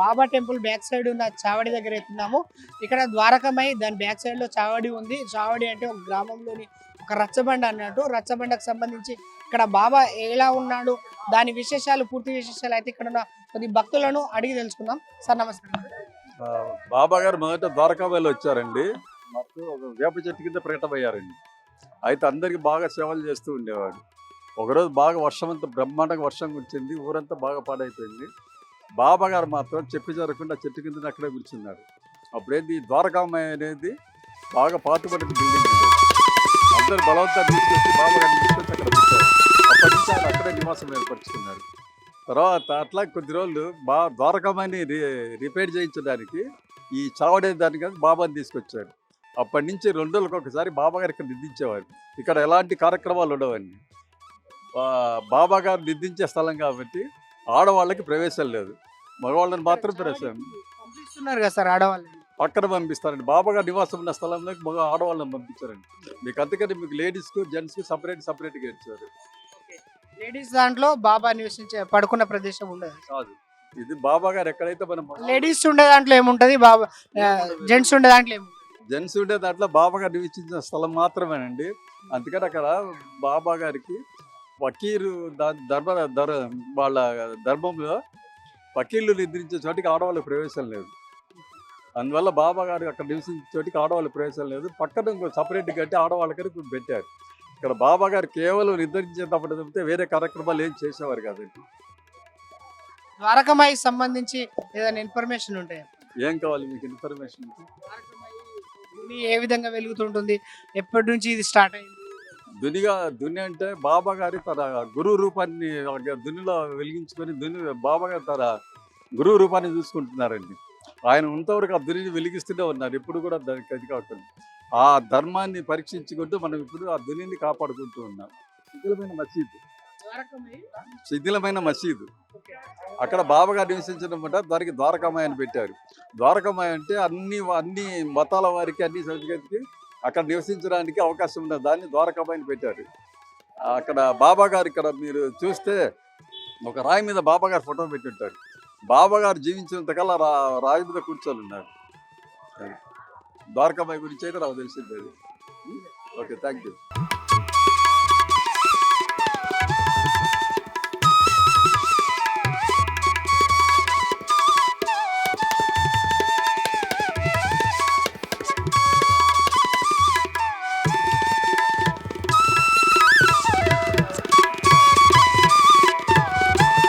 బాబా temple back side ఉన్న చావడి దగ్గర ఎత్తున్నాము. ఇక్కడ ద్వారకమై దాని బ్యాక్ సైడ్లో చావడి ఉంది. చావడి అంటే ఒక గ్రామంలోని ఒక రచ్చబండ అన్నట్టు. రచ్చబండకు సంబంధించి ఇక్కడ బాబా ఎలా ఉన్నాడు దాని విశేషాలు పూర్తి విశేషాలు అయితే ఇక్కడ ఉన్న కొద్ది భక్తులను అడిగి తెలుసుకుందాం. సార్ నమస్కారం. బాబా గారు మొదట ద్వారకాబాయిలో వచ్చారండి. మాకు ఒక వేప చెట్టు కింద ప్రకటమయ్యారండి. అయితే అందరికి బాగా సేవలు చేస్తూ ఉండేవాడు. ఒకరోజు బాగా వర్షం అంతా బ్రహ్మాండంగా వర్షం వచ్చింది ఊరంతా బాగా పాడైపోయింది. బాబాగారు మాత్రం చెప్పి జరగకుండా చెట్టు కింద అక్కడే కూర్చున్నాడు అప్పుడేంది ఈ ద్వారకామయ్య అనేది బాగా పాటుపడిన బిల్డింగ్ అందరు బలవంతా తీసుకొచ్చి బాబాగారిని తీసుకొచ్చి అక్కడ పెట్టారు. అప్పటి నుంచి ఆయన అక్కడే నివాసం ఏర్పరచుకున్నారు. తర్వాత అట్లా కొద్ది రోజులు బా ద్వారకమని రిపేర్ చేయించడానికి ఈ చావడే దానికి బాబాని తీసుకొచ్చారు. అప్పటి నుంచి రెండు రోజులకు ఒకసారి బాబాగారు ఇక్కడ నిద్రించేవారు. ఇక్కడ ఎలాంటి కార్యక్రమాలు ఉండవని బాబాగారు బాబా స్థలం కాబట్టి ఆడవాళ్ళకి ప్రవేశం లేదు. మగవాళ్ళని మాత్రం ప్రవేశం పంపిస్తున్నారు కదా సార్ ఆడవాళ్ళు పక్కన పంపిస్తారండి. బాబా గారు నివాసం ఉన్న స్థలంలోకి మగ ఆడవాళ్ళని పంపించారండి. మీకు అందుకని మీకు లేడీస్కు జెంట్స్కి సపరేట్ సపరేట్గా ఇచ్చారు. లేడీస్ దాంట్లో బాబా నివసించే పడుకున్న ప్రదేశం ఉండదు. కాదు. ఇది బాబా గారు ఎక్కడైతే మనం లేడీస్ ఉండే దాంట్లో ఏముంటది? బాబా జెంట్స్ ఉండే దాంట్లో ఏముంటది? జెంట్స్ ఉండే దాంట్లో బాబా గారు నివసించిన స్థలం మాత్రమేనండి. అందుకని అక్కడ బాబా గారికి వకీలు దా- ధర్మ ధర వాళ్ళ ధర్మంలో వకీళ్ళు నిద్రించే చోటికి ఆడవాళ్ళ ప్రవేశం లేదు. అందువల్ల బాబా గారు అక్కడ నివసించే చోటికి ఆడవాళ్ళ ప్రవేశం లేదు. పక్కన ఇంకో సపరేట్ కట్టి ఆడవాళ్ళకి పెట్టారు. ఇక్కడ బాబా గారు కేవలం నిద్రించేటప్పుడు తప్పితే వేరే కార్యక్రమాలు ఏం చేసేవారు కాదండి ద్వారకమాయికి సంబంధించి ఏదైనా ఇన్ఫర్మేషన్ ఉంటాయి ఏం కావాలి మీకు ఇన్ఫర్మేషన్? ఏ విధంగా వెలుగుతుంటుంది? ఎప్పటి నుంచి ఇది స్టార్ట్ అయింది? దునిగా దుని అంటే బాబా గారి తన గురువు రూపాన్ని దునిలో వెలిగించుకొని దుని బాబా గారు తన గురువు రూపాన్ని చూసుకుంటున్నారండి. ఆయన ఉన్నంతవరకు ఆ దునిని వెలిగిస్తూనే ఉన్నారు. ఇప్పుడు కూడా దానికి అది కాకుండా. ఆ ధర్మాన్ని పరీక్షించుకుంటూ మనం ఇప్పుడు ఆ దునిని కాపాడుకుంటూ ఉన్నాం. శిథిలమైన మసీదు. శిథిలమైన మసీదు. అక్కడ బాబాగారు నివసించడం దానికి ద్వారకామాయ అని పెట్టారు. ద్వారకామాయ అంటే అన్ని అన్ని మతాల వారికి అన్ని సంస్కృతికి అక్కడ నివసించడానికి అవకాశం ఉన్న దాన్ని ద్వారకాబాయిని పెట్టారు. అక్కడ బాబా గారు ఇక్కడ మీరు చూస్తే ఒక రాయి మీద బాబా గారు ఫోటో పెట్టింటారు. బాబా గారు జీవించినంతకల్లా రా రాయి మీద కూర్చొని ఉన్నారు. ద్వారకాబాయి గురించి అయితే నాకు తెలిసింది ఓకే థ్యాంక్ యూ